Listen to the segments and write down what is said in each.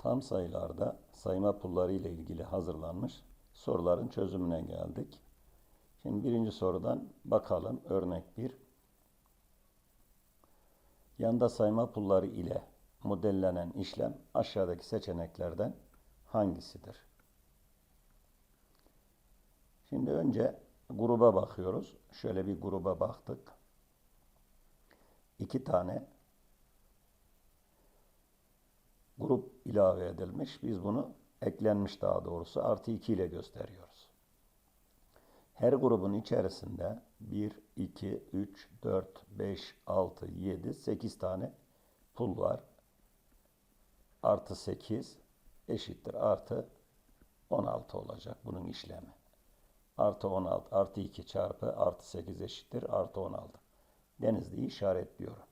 Tam sayılarda sayma pulları ile ilgili hazırlanmış soruların çözümüne geldik. Şimdi birinci sorudan bakalım. Örnek 1. Yanda sayma pulları ile modellenen işlem aşağıdaki seçeneklerden hangisidir? Şimdi önce gruba bakıyoruz. Şöyle bir gruba baktık. İki tane grup ilave edilmiş. Biz bunu eklenmiş daha doğrusu artı 2 ile gösteriyoruz. Her grubun içerisinde 1, 2, 3, 4, 5, 6, 7, 8 tane pul var. Artı 8 eşittir artı 16 olacak bunun işlemi. Artı 16 artı 2 çarpı artı 8 eşittir artı 16. Denizli'yi işaretliyorum.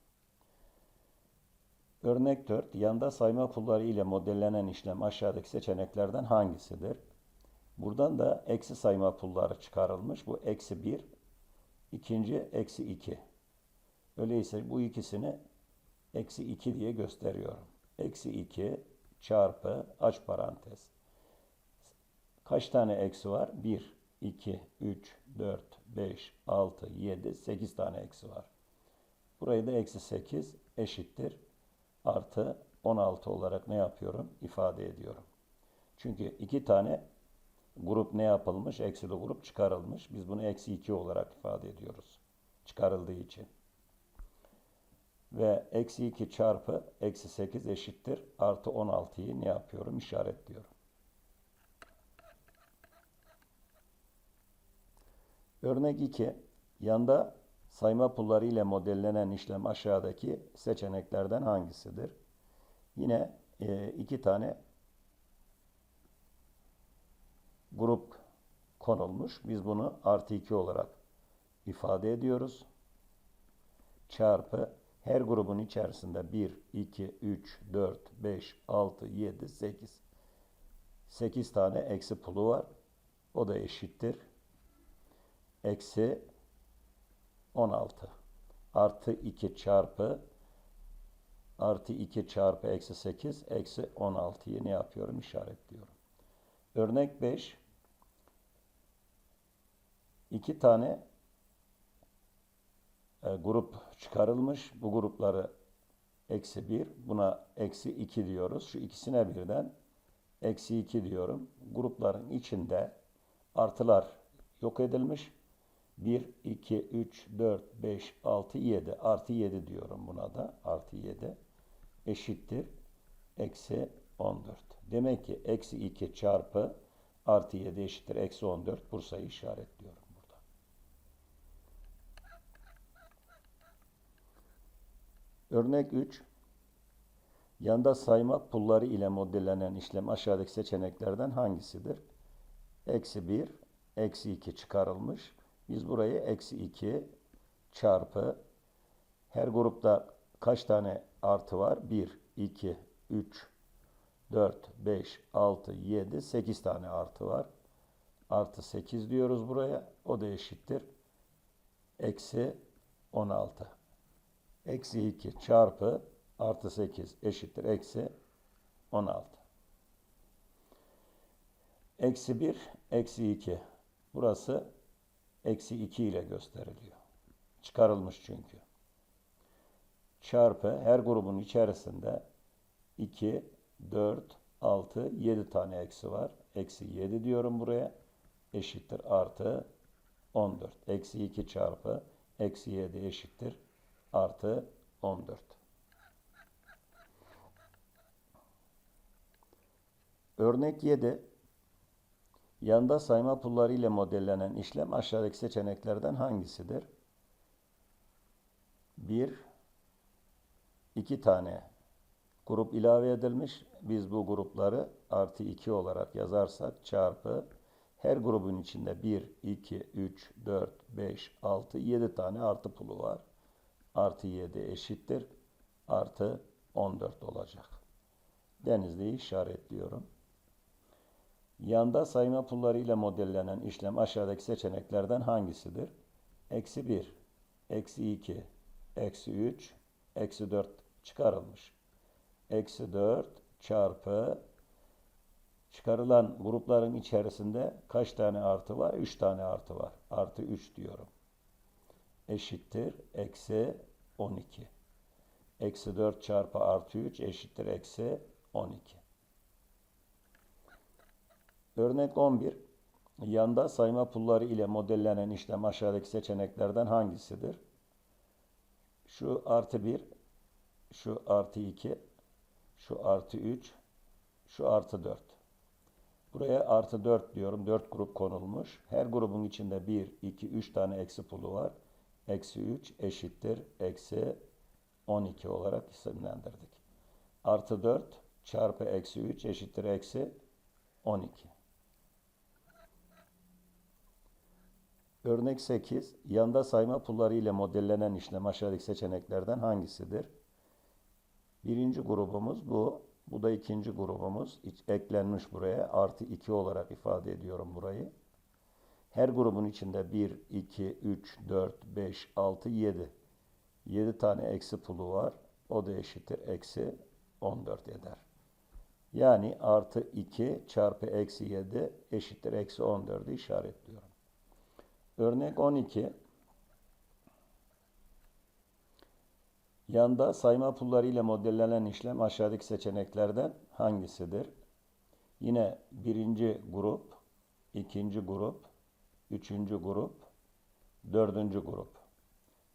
Örnek 4. Yanda sayma pulları ile modellenen işlem aşağıdaki seçeneklerden hangisidir? Buradan da eksi sayma pulları çıkarılmış. Bu eksi 1. ikinci eksi 2. Öyleyse bu ikisini eksi 2 diye gösteriyorum. Eksi 2 çarpı aç parantez. Kaç tane eksi var? 1, 2, 3, 4, 5, 6, 7, 8 tane eksi var. Burayı da eksi 8 eşittir artı 16 olarak ne yapıyorum? İfade ediyorum. Çünkü iki tane grup ne yapılmış? Eksili grup çıkarılmış. Biz bunu eksi 2 olarak ifade ediyoruz. Çıkarıldığı için. Ve eksi 2 çarpı eksi 8 eşittir. Artı 16'yı ne yapıyorum? İşaretliyorum. Örnek 2. Yanda sayma pulları ile modellenen işlem aşağıdaki seçeneklerden hangisidir? Yine e, iki tane grup konulmuş. Biz bunu artı 2 olarak ifade ediyoruz. Çarpı her grubun içerisinde 1, 2, 3, 4, 5, 6, 7, 8. 8 tane eksi pulu var. O da eşittir. Eksi 16. Artı 2 çarpı artı 2 çarpı eksi 8 eksi 16'yı ne yapıyorum? işaretliyorum. Örnek 5. İki tane e, grup çıkarılmış. Bu grupları eksi 1, buna eksi 2 diyoruz. Şu ikisine birden eksi 2 diyorum. Grupların içinde artılar yok edilmiş. 1, 2, 3, 4, 5, 6, 7. Artı 7 diyorum buna da. Artı 7 eşittir. Eksi 14. Demek ki eksi 2 çarpı artı 7 eşittir. Eksi 14. Bursa'yı işaretliyorum burada. Örnek 3. Yanda sayma pulları ile modellenen işlem aşağıdaki seçeneklerden hangisidir? Eksi 1, eksi 2 çıkarılmış. Biz burayı eksi 2 çarpı her grupta kaç tane artı var? 1, 2, 3, 4, 5, 6, 7, 8 tane artı var. Artı 8 diyoruz buraya. O da eşittir. Eksi 16. Eksi 2 çarpı artı 8 eşittir. Eksi 16. Eksi 1, eksi 2. Burası eksi 2 ile gösteriliyor. Çıkarılmış çünkü. Çarpı her grubun içerisinde 2, 4, 6, 7 tane eksi var. Eksi 7 diyorum buraya. Eşittir artı 14. Eksi 2 çarpı eksi 7 eşittir artı 14. Örnek 7. Yanda sayma pulları ile modellenen işlem aşağıdaki seçeneklerden hangisidir? 1 2 tane grup ilave edilmiş. Biz bu grupları artı 2 olarak yazarsak çarpı her grubun içinde 1, 2, 3, 4, 5, 6, 7 tane artı pulu var. Artı 7 eşittir. Artı 14 olacak. Denizli'yi işaretliyorum. Yanda sayma pulları ile modellenen işlem aşağıdaki seçeneklerden hangisidir? Eksi 1, eksi 2, eksi 3, eksi 4 çıkarılmış. Eksi 4 çarpı çıkarılan grupların içerisinde kaç tane artı var? 3 tane artı var. Artı 3 diyorum. Eşittir eksi 12. Eksi 4 çarpı artı 3 eşittir eksi 12. Örnek 11. Yanda sayma pulları ile modellenen işlem aşağıdaki seçeneklerden hangisidir? Şu artı 1, şu artı 2, şu artı 3, şu artı 4. Buraya artı 4 diyorum. 4 grup konulmuş. Her grubun içinde 1, 2, 3 tane eksi pulu var. Eksi 3 eşittir. Eksi 12 olarak isimlendirdik. Artı 4 çarpı eksi 3 eşittir. Eksi 12. Örnek 8. Yanda sayma pulları ile modellenen işlem aşağıdaki seçeneklerden hangisidir? Birinci grubumuz bu. Bu da ikinci grubumuz. Eklenmiş buraya. Artı 2 olarak ifade ediyorum burayı. Her grubun içinde 1, 2, 3, 4, 5, 6, 7. 7 tane eksi pulu var. O da eşittir. Eksi 14 eder. Yani artı 2 çarpı eksi 7 eşittir. Eksi 14'ü işaretliyorum. Örnek 12. Yanda sayma pulları ile modellenen işlem aşağıdaki seçeneklerden hangisidir? Yine birinci grup, ikinci grup, üçüncü grup, dördüncü grup.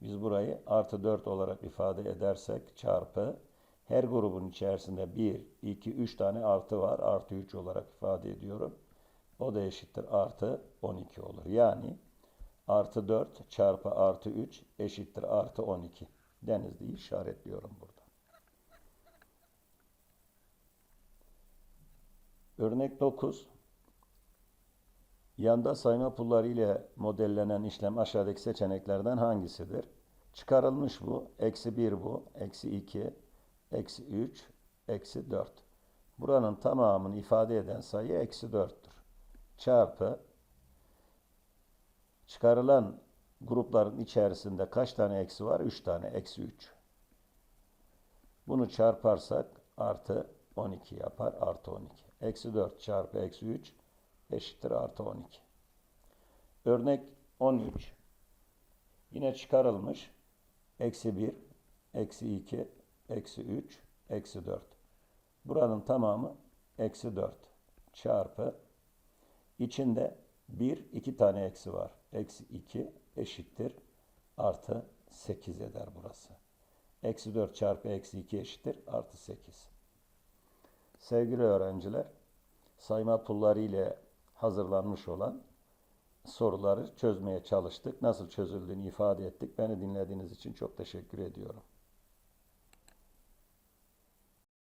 Biz burayı artı 4 olarak ifade edersek çarpı her grubun içerisinde 1, 2, 3 tane artı var. Artı 3 olarak ifade ediyorum. O da eşittir artı 12 olur. Yani artı 4 çarpı artı 3 eşittir artı 12. Denizli'yi işaretliyorum burada. Örnek 9. Yanda sayma pulları ile modellenen işlem aşağıdaki seçeneklerden hangisidir? Çıkarılmış bu. Eksi 1 bu. Eksi 2. Eksi 3. Eksi 4. Buranın tamamını ifade eden sayı eksi 4'tür. Çarpı çıkarılan grupların içerisinde kaç tane eksi var? 3 tane. Eksi 3. Bunu çarparsak artı 12 yapar. Artı 12. Eksi 4 çarpı eksi 3 eşittir artı 12. Örnek 13. Yine çıkarılmış. Eksi 1, eksi 2, eksi 3, eksi 4. Buranın tamamı eksi 4 çarpı içinde 1, 2 tane eksi var. Eksi 2 eşittir artı 8 eder burası. Eksi 4 çarpı eksi 2 eşittir artı 8. Sevgili öğrenciler, sayma pulları ile hazırlanmış olan soruları çözmeye çalıştık. Nasıl çözüldüğünü ifade ettik. Beni dinlediğiniz için çok teşekkür ediyorum.